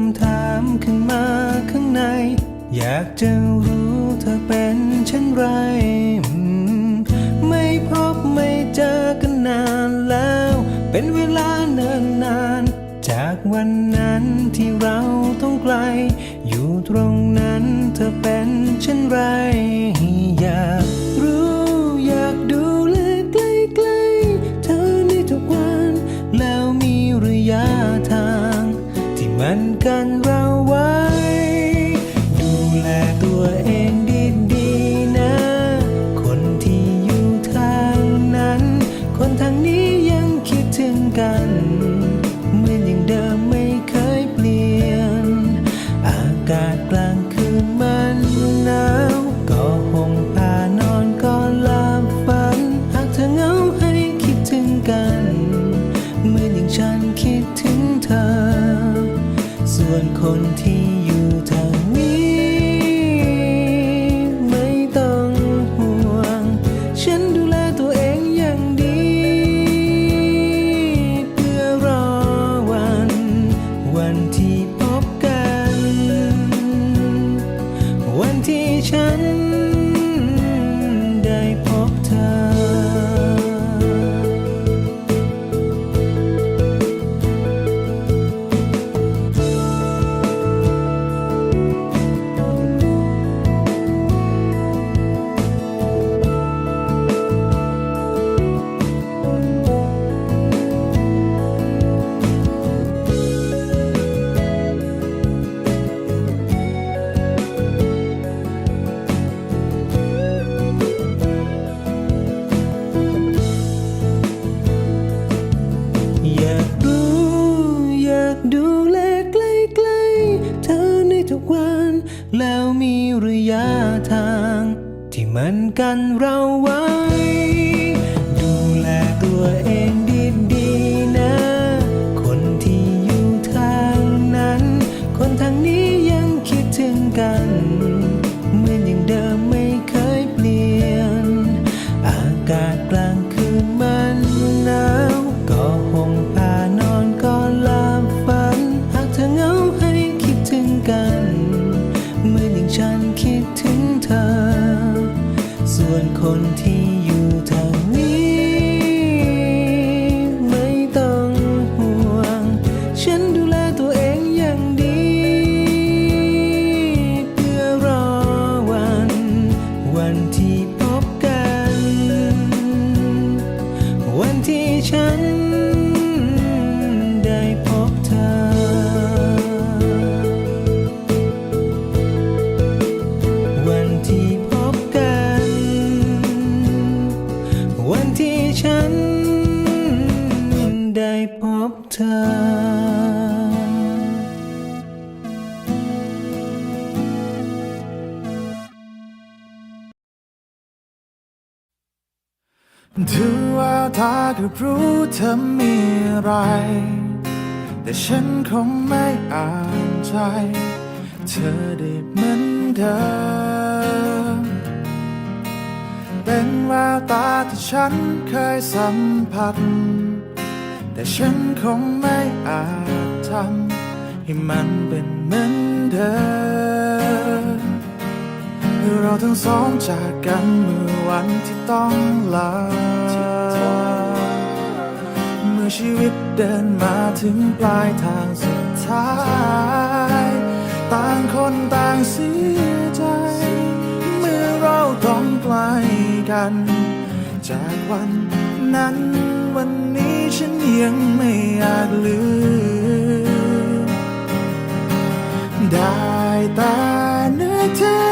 ำถามขึ้นมาข้างใน อยากจะรู้เธอเป็นเช่นไร ไม่พบไม่เจอกันนานแล้ว เป็นเวลาเนิ่นนาน จากวันนั้นที่เราต้องไกล อยู่ตรงนั้นเธอเป็นเช่นไร อยากรู้ นกันเร วนคนที่ กันเราไว้ ดูแลตัวเอง คนที่ ดูแววตาก็รู้เธอมีอะไร แต่ฉันคงไม่อ่านใจ เธอได้เหมือนเดิม เป็นแววตาที่ฉันเคยสัมผัส แต่ฉันคงไม่อาจทำให้มันเป็นเหมือนเดิม เราทั้งสองจากกันเมื่อวันที่ต้องลา เมื่อชีวิตเดินมาถึงปลายทางสุดท้าย ต่างคนต่างเสียใจ เมื่อเราต้องไกลกัน จากวันนั้นวันนี้ฉันยังไม่อาจลืม ได้แต่นึกถึงอ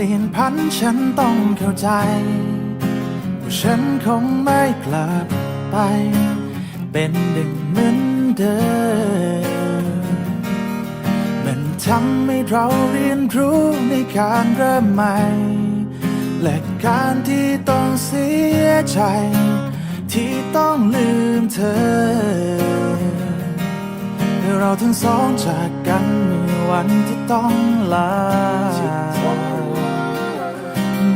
ปลี่ยนพันฉันต้องเข้าใจว่าฉันคงไม่กลับไป เป็นดึงเหมือนเดิมมันทำให้เราเรียนรู้ในการเริ่มใหม่ และการที่ต้องเสียใจ ที่ต้องลืมเธอเราทั้งสองจากกันเมื่อวันที่ต้องลา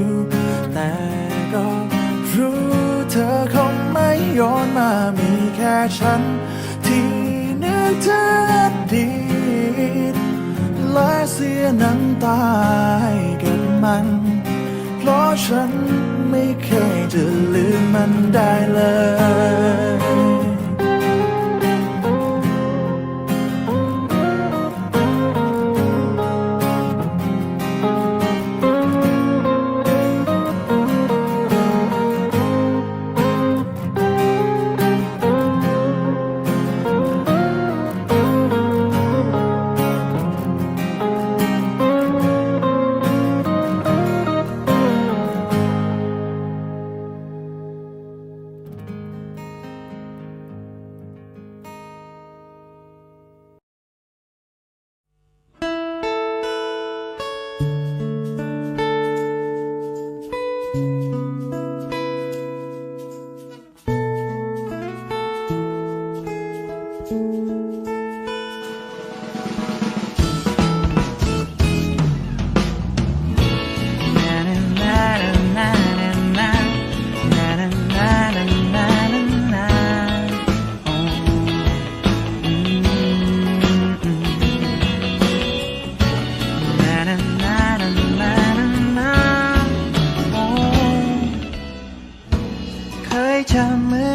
่ รู้เธอคงไม่ย้อนมามีแค่ฉัน ที่นึกถึงอดีตและเสียน้ำตาให้กับมัน เพราะฉันไม่เคยจะลืมมันได้เลย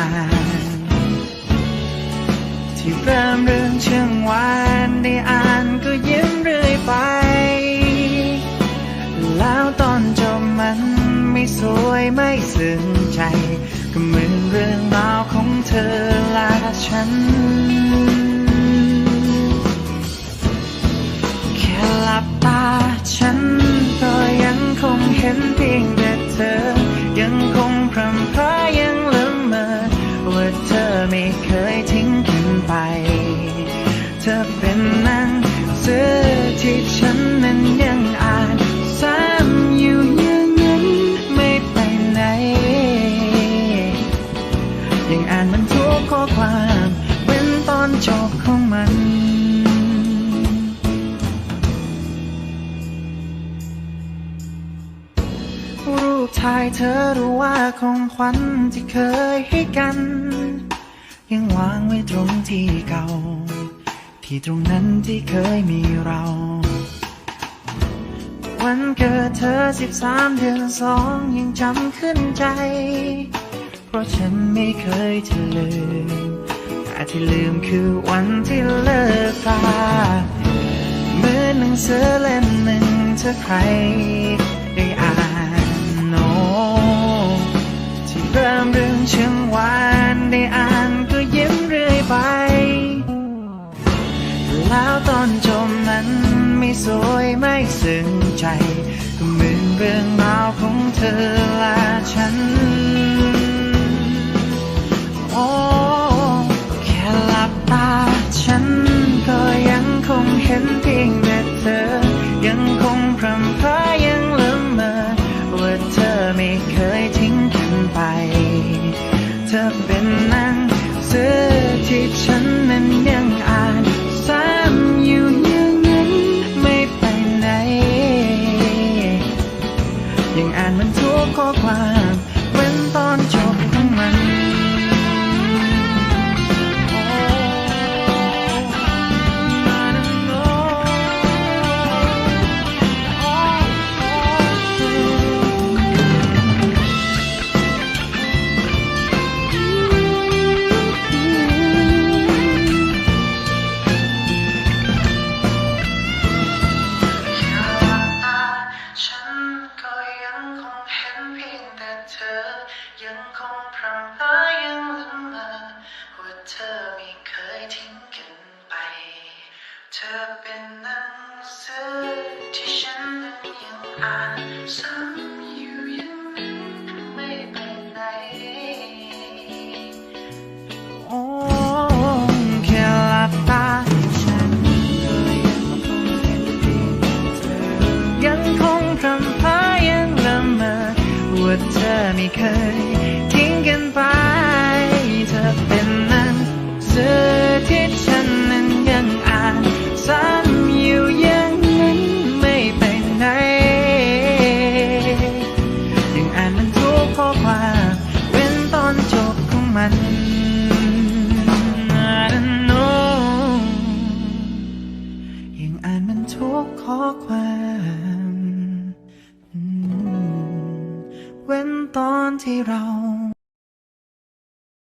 น สวยไม่ซึ้งใจ ก็เหมือนเรื่องราวของเธอและฉัน ธอรู้ว่าของขวัญที่เคยให้กัน ยังวางไว้ตรงที่เก่า ที่ตรงนั้นที่เคยมีเรา วันเกิดเธอสิบสามเดือนสองยังจำขึ้นใจ เพราะฉันไม่เคยจะลืมแต่ที่ลืมคือวันที่เลิกตาเหมือนหนังสือเล่มหนึ่งถ้าใคร มเรื่องเชิงวานได้อ่านก็ยิ้มเรื่อยไป แล้วตอนจบนั้นไม่สวยไม่ซึ้งใจ ก็เหมือนเรื่องราวของเธอและฉัน ธอเป็นหนังสือที่ฉันยังอ่านซ้ำ